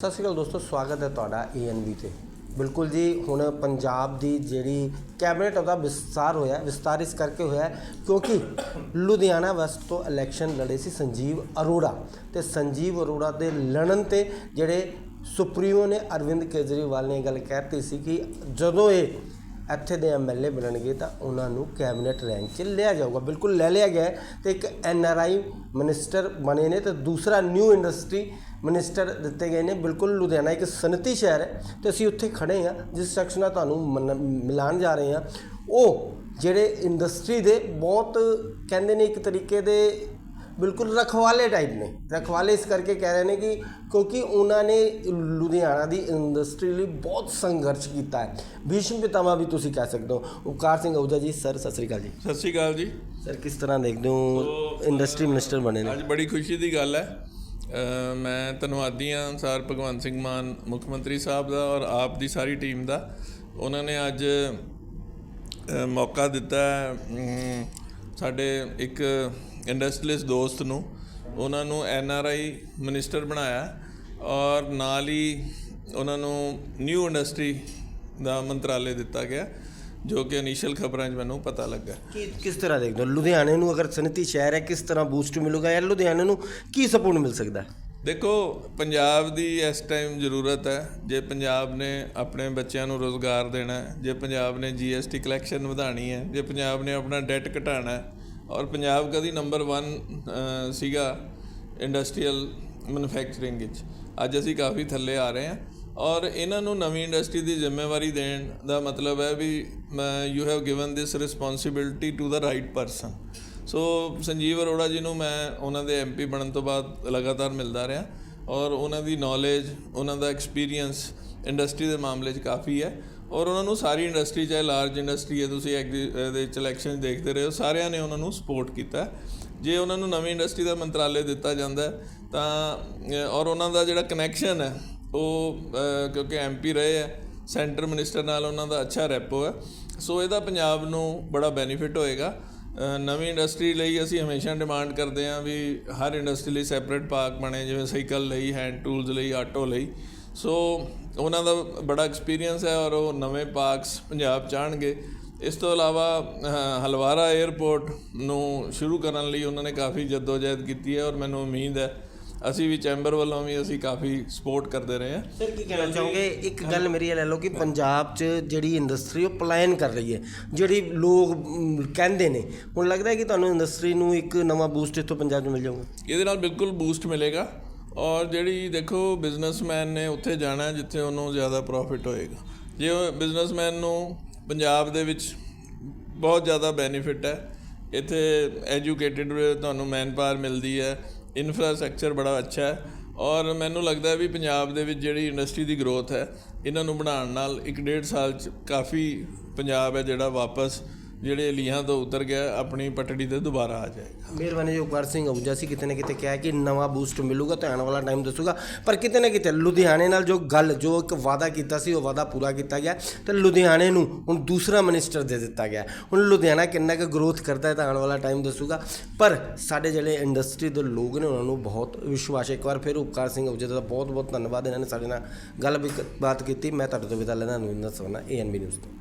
ਸਤਿ ਸ਼੍ਰੀ ਅਕਾਲ ਦੋਸਤੋ, ਸਵਾਗਤ ਹੈ ਤੁਹਾਡਾ ਏਐਨਬੀ ਤੇ। ਬਿਲਕੁਲ ਜੀ, ਹੁਣ ਪੰਜਾਬ ਦੀ ਜਿਹੜੀ ਕੈਬਨਿਟ ਉਹਦਾ ਵਿਸਤਾਰ ਹੋਇਆ ਵਿਸਤਾਰ ਇਸ ਕਰਕੇ ਹੋਇਆ ਕਿਉਂਕਿ ਲੁਧਿਆਣਾ ਵੈਸਟ ਤੋਂ ਇਲੈਕਸ਼ਨ ਲੜੇ ਸੀ ਸੰਜੀਵ ਅਰੋੜਾ ਤੇ ਸੰਜੀਵ ਅਰੋੜਾ ਦੇ ਲੜਨ ਤੇ ਜਿਹੜੇ ਸੁਪਰੀਮੋ ਨੇ, ਅਰਵਿੰਦ ਕੇਜਰੀਵਾਲ ਨੇ ਇਹ ਗੱਲ ਕਹਿਤੀ ਸੀ ਕਿ ਜਦੋਂ ਇਹ ਇੱਥੇ ਦੇ ਐਮਐਲਏ ਬਣਨਗੇ ਤਾਂ ਉਹਨਾਂ ਨੂੰ ਕੈਬਨਿਟ ਰੈਂਕ 'ਚ ਲਿਆ ਜਾਊਗਾ। ਬਿਲਕੁਲ ਲੈ ਲਿਆ ਗਿਆ ਹੈ ਤੇ ਇੱਕ ਐਨਆਰਆਈ ਮਿਨਿਸਟਰ ਬਣੇ ਨੇ ਤੇ ਦੂਸਰਾ ਨਿਊ ਇੰਡਸਟਰੀ ਮਿਨਿਸਟਰ ਦਿੱਤੇ ਗਏ ਨੇ। ਬਿਲਕੁਲ ਲੁਧਿਆਣਾ ਇੱਕ ਸਨਅਤੀ ਸ਼ਹਿਰ ਹੈ ਤੇ ਅਸੀਂ ਉੱਥੇ ਖੜੇ ਹਾਂ, ਜਿਸ ਸ਼ਖਸ ਨਾਲ ਤੁਹਾਨੂੰ ਮਨ- ਮਿਲਾਨ ਜਾ ਰਹੇ ਹਾਂ। ਉਹ ਜਿਹੜੇ ਇੰਡਸਟਰੀ ਦੇ ਬਹੁਤ ਕਹਿੰਦੇ ਨੇ ਇੱਕ ਤਰੀਕੇ ਦੇ ਬਿਲਕੁਲ ਰਖਵਾਲੇ ਟਾਈਪ ਨੇ। ਰਖਵਾਲੇ ਇਸ ਕਰਕੇ ਕਹਿ ਰਹੇ ਨੇ ਕਿ ਕਿਉਂਕਿ ਉਹਨਾਂ ਨੇ ਲੁਧਿਆਣਾ ਦੀ ਇੰਡਸਟਰੀ ਲਈ ਬਹੁਤ ਸੰਘਰਸ਼ ਕੀਤਾ ਹੈ। ਭੀਸ਼ਮ ਪਿਤਾਮਾ ਵੀ ਤੁਸੀਂ ਕਹਿ ਸਕਦੇ ਹੋ। ਉਪਕਾਰ ਸਿੰਘ ਅਹੂਜਾ ਜੀ ਸਰ ਸਤਿ ਸ੍ਰੀ ਅਕਾਲ ਜੀ। ਸਤਿ ਸ਼੍ਰੀ ਅਕਾਲ ਜੀ। ਸਰ ਕਿਸ ਤਰ੍ਹਾਂ ਦੇਖਦੇ ਹੋ? ਇੰਡਸਟਰੀ ਮਿਨਿਸਟਰ ਬਣੇ ਨੇ। ਅੱਜ ਬੜੀ ਖੁਸ਼ੀ ਦੀ ਗੱਲ ਹੈ। ਮੈਂ ਧੰਨਵਾਦੀ ਹਾਂ ਸਰ ਭਗਵੰਤ ਸਿੰਘ ਮਾਨ ਮੁੱਖ ਮੰਤਰੀ ਸਾਹਿਬ ਦਾ ਔਰ ਆਪ ਦੀ ਸਾਰੀ ਟੀਮ ਦਾ। ਉਹਨਾਂ ਨੇ ਅੱਜ ਮੌਕਾ ਦਿੱਤਾ ਸਾਡੇ ਇੱਕ ਇੰਡਸਟਰੀਅਲਿਸਟ ਦੋਸਤ ਨੂੰ ਉਹਨਾਂ ਨੂੰ ਐਨ ਆਰ ਆਈ ਮਿਨਿਸਟਰ ਬਣਾਇਆ ਔਰ ਨਾਲ ਹੀ ਉਹਨਾਂ ਨੂੰ ਨਿਊ ਇੰਡਸਟਰੀ ਦਾ ਮੰਤਰਾਲੇ ਦਿੱਤਾ ਗਿਆ ਜੋ ਕਿ ਇਨੀਸ਼ੀਅਲ ਖਬਰਾਂ 'ਚ ਮੈਨੂੰ ਪਤਾ ਲੱਗਾ। ਕੀ ਕਿਸ ਤਰ੍ਹਾਂ ਦੇਖਦੇ ਹੋ? ਲੁਧਿਆਣੇ ਨੂੰ ਅਗਰ ਸਨਅਤੀ ਸ਼ਹਿਰ ਹੈ ਕਿਸ ਤਰ੍ਹਾਂ ਬੂਸਟ ਮਿਲੂਗਾ ਜਾਂ ਲੁਧਿਆਣੇ ਨੂੰ ਕੀ ਸਪੋਰਟ ਮਿਲ ਸਕਦਾ? ਦੇਖੋ ਪੰਜਾਬ ਦੀ ਇਸ ਟਾਈਮ ਜ਼ਰੂਰਤ ਹੈ ਜੇ ਪੰਜਾਬ ਨੇ ਆਪਣੇ ਬੱਚਿਆਂ ਨੂੰ ਰੋਜ਼ਗਾਰ ਦੇਣਾ ਹੈ ਜੇ ਪੰਜਾਬ ਨੇ ਜੀਐਸਟੀ ਕਲੈਕਸ਼ਨ ਵਧਾਣੀ ਹੈ ਜੇ ਪੰਜਾਬ ਨੇ ਆਪਣਾ ਡੈਟ ਘਟਾਣਾ ਹੈ ਔਰ ਪੰਜਾਬ ਕਦੀ ਨੰਬਰ 1 ਸੀਗਾ ਇੰਡਸਟਰੀਅਲ ਮੈਨੂਫੈਕਚਰਿੰਗ ਵਿੱਚ। ਅੱਜ ਅਸੀਂ ਕਾਫੀ ਥੱਲੇ ਆ ਰਹੇ ਹਾਂ। ਔਰ ਇਹਨਾਂ ਨੂੰ ਨਵੀਂ ਇੰਡਸਟਰੀ ਦੀ ਜ਼ਿੰਮੇਵਾਰੀ ਦੇਣ ਦਾ ਮਤਲਬ ਹੈ ਵੀ you have given this responsibility to the right person so Sanjeev Arora ji ਨੂੰ ਮੈਂ ਉਹਨਾਂ ਦੇ ਐਮਪੀ ਬਣਨ ਤੋਂ ਬਾਅਦ ਲਗਾਤਾਰ ਮਿਲਦਾ ਰਿਹਾ। ਔਰ ਉਹਨਾਂ ਦੀ ਨੌਲੇਜ ਉਹਨਾਂ ਦਾ ਐਕਸਪੀਰੀਅੰਸ ਇੰਡਸਟਰੀ ਦੇ ਮਾਮਲੇ 'ਚ ਕਾਫੀ ਹੈ। ਔਰ ਉਹਨਾਂ ਨੂੰ ਸਾਰੀ ਇੰਡਸਟਰੀ ਚਾਹੇ ਲਾਰਜ ਇੰਡਸਟਰੀ ਹੈ ਤੁਸੀਂ ਐਗਰੀ ਦੇ ਇਲੈਕਸ਼ਨ ਦੇਖਦੇ ਰਹੇ ਹੋ ਸਾਰਿਆਂ ਨੇ ਉਹਨਾਂ ਨੂੰ ਸਪੋਰਟ ਕੀਤਾ। ਜੇ ਉਹਨਾਂ ਨੂੰ ਨਵੀਂ ਇੰਡਸਟਰੀ ਦਾ ਮੰਤਰਾਲੇ ਦਿੱਤਾ ਜਾਂਦਾ ਤਾਂ ਔਰ ਉਹਨਾਂ ਦਾ ਜਿਹੜਾ ਕਨੈਕਸ਼ਨ ਹੈ ਉਹ ਅ, ਕਿਉਂਕਿ ਐਮਪੀ ਰਹੇ ਹੈ ਸੈਂਟਰ ਮਿਨਿਸਟਰ ਨਾਲ ਉਹਨਾਂ ਦਾ ਅੱਛਾ ਰੈਪੋ ਹੈ। ਸੋ ਇਹਦਾ ਪੰਜਾਬ ਨੂੰ ਬੜਾ ਬੈਨੀਫਿਟ ਹੋਏਗਾ। ਨਵੀਂ ਇੰਡਸਟਰੀ ਲਈ ਅਸੀਂ ਹਮੇਸ਼ਾ ਡਿਮਾਂਡ ਕਰਦੇ ਹਾਂ ਵੀ ਹਰ ਇੰਡਸਟਰੀ ਲਈ ਸੈਪਰੇਟ ਪਾਰਕ ਬਣੇ, ਜਿਵੇਂ ਸਾਈਕਲ ਲਈ, ਹੈਂਡ ਟੂਲਸ ਲਈ, ਆਟੋ ਲਈ। ਸੋ ਉਹਨਾਂ ਦਾ ਬੜਾ ਐਕਸਪੀਰੀਅੰਸ ਹੈ ਔਰ ਉਹ ਨਵੇਂ ਪਾਰਕਸ ਪੰਜਾਬ ਚਾਹਣਗੇ ਇਸ ਤੋਂ ਇਲਾਵਾ ਹਲਵਾਰਾ 에ਅਰਪੋਰਟ ਨੂੰ ਸ਼ੁਰੂ ਕਰਨ ਲਈ ਉਹਨਾਂ ਨੇ ਕਾਫੀ ਜਦੋਜਹਿਦ ਕੀਤੀ ਹੈ ਔਰ ਮੈਨੂੰ ਉਮੀਦ ਹੈ ਅਸੀਂ ਵੀ ਚੈਂਬਰ ਵੱਲੋਂ ਵੀ ਅਸੀਂ ਕਾਫੀ ਸਪੋਰਟ ਕਰਦੇ ਰਹੇ ਹਾਂ। ਸਰ ਕੀ ਕਹਿਣਾ ਚਾਹੋਗੇ? ਇੱਕ ਗੱਲ ਮੇਰੀ ਇਹ ਲੈ ਲਓ ਕਿ ਪੰਜਾਬ 'ਚ ਜਿਹੜੀ ਇੰਡਸਟਰੀ ਉਹ ਪਲਾਇਨ ਕਰ ਰਹੀ ਹੈ। ਜਿਹੜੀ ਲੋਕ ਕਹਿੰਦੇ ਨੇ। ਹੁਣ ਲੱਗਦਾ ਹੈ ਕਿ ਤੁਹਾਨੂੰ ਇੰਡਸਟਰੀ ਨੂੰ ਇੱਕ ਨਵਾਂ ਬੂਸਟ ਇੱਥੋਂ ਪੰਜਾਬ 'ਚ ਮਿਲ ਜਾਊਗਾ। ਇਹਦੇ ਨਾਲ ਬਿਲਕੁਲ ਬੂਸਟ ਮਿਲੇਗਾ। ਔਰ ਜਿਹੜੀ ਦੇਖੋ ਬਿਜ਼ਨਸਮੈਨ ਨੇ ਉੱਥੇ ਜਾਣਾ ਜਿੱਥੇ ਉਹਨੂੰ ਜ਼ਿਆਦਾ ਪ੍ਰੋਫਿਟ ਹੋਏਗਾ। ਜੇ ਉਹ ਬਿਜ਼ਨਸਮੈਨ ਨੂੰ ਪੰਜਾਬ ਦੇ ਵਿੱਚ ਬਹੁਤ ਜ਼ਿਆਦਾ ਬੈਨੀਫਿਟ ਹੈ ਇੱਥੇ ਐਜੂਕੇਟਿਡ ਤੁਹਾਨੂੰ ਮੈਨ ਪਾਵਰ ਮਿਲਦੀ ਹੈ। ਇਨਫਰਾਸਟ੍ਰਕਚਰ ਬੜਾ ਅੱਛਾ ਹੈ ਔਰ ਮੈਨੂੰ ਲੱਗਦਾ ਹੈ ਵੀ ਪੰਜਾਬ ਦੇ ਵਿੱਚ ਜਿਹੜੀ ਇੰਡਸਟਰੀ ਦੀ ਗਰੋਥ ਹੈ, ਇਹਨਾਂ ਨੂੰ ਬਣਾਉਣ ਨਾਲ ਇੱਕ ਡੇਢ ਸਾਲ ਚ ਕਾਫੀ ਪੰਜਾਬ ਹੈ ਜਿਹੜਾ ਵਾਪਸ ਜਿਹੜੇ ਲੀਹਾਂ ਤੋਂ ਉਤਰ ਗਿਆ, ਆਪਣੀ ਪਟੜੀ ਤੇ ਦੁਬਾਰਾ ਆ ਜਾਏਗਾ। ਮਿਹਰਬਾਨੀ ਜੀ ਉਪਕਾਰ ਸਿੰਘ ਅਹੂਜਾ ਸੀ, ਕਿਤੇ ਨਾ ਕਿਤੇ ਕਿਹਾ ਕਿ ਨਵਾਂ ਬੂਸਟ ਮਿਲੂਗਾ ਤੇ ਆਉਣ ਵਾਲਾ ਟਾਈਮ ਦੱਸੂਗਾ। ਪਰ ਕਿਤੇ ਨਾ ਕਿਤੇ ਲੁਧਿਆਣੇ ਨਾਲ ਜੋ ਗੱਲ, ਜੋ ਇੱਕ ਵਾਅਦਾ ਕੀਤਾ ਸੀ, ਉਹ ਵਾਅਦਾ ਪੂਰਾ ਕੀਤਾ ਗਿਆ। ਤੇ ਲੁਧਿਆਣੇ ਨੂੰ ਹੁਣ ਦੂਸਰਾ ਮਿਨਿਸਟਰ ਦੇ ਦਿੱਤਾ ਗਿਆ। ਹੁਣ ਲੁਧਿਆਣਾ ਕਿੰਨਾ ਕੁ ਗਰੋਥ ਕਰਦਾ ਹੈ, ਤਾਂ ਆਉਣ ਵਾਲਾ ਟਾਈਮ ਦੱਸੂਗਾ। ਪਰ ਸਾਡੇ ਜਿਹੜੇ ਇੰਡਸਟਰੀ ਦੇ ਲੋਕ ਨੇ, ਉਹਨਾਂ ਨੂੰ ਬਹੁਤ ਵਿਸ਼ਵਾਸ ਹੈ। ਇੱਕ ਵਾਰ ਫਿਰ ਉਪਕਾਰ ਸਿੰਘ ਅਹੂਜਾ ਦਾ ਬਹੁਤ ਬਹੁਤ ਧੰਨਵਾਦ। ਇਹਨਾਂ ਨੇ ਸਾਡੇ ਨਾਲ ਗੱਲ ਵੀ ਬਾਤ ਕੀਤੀ। ਮੈਂ ਤੁਹਾਡੇ ਤੋਂ ਵਿਦਾ ਲੈਣਾ ਨਵਿੰਦਰ ਸੋਨਾ ਏਐਨਬੀ ਨਿਊਜ਼ ਤੋਂ।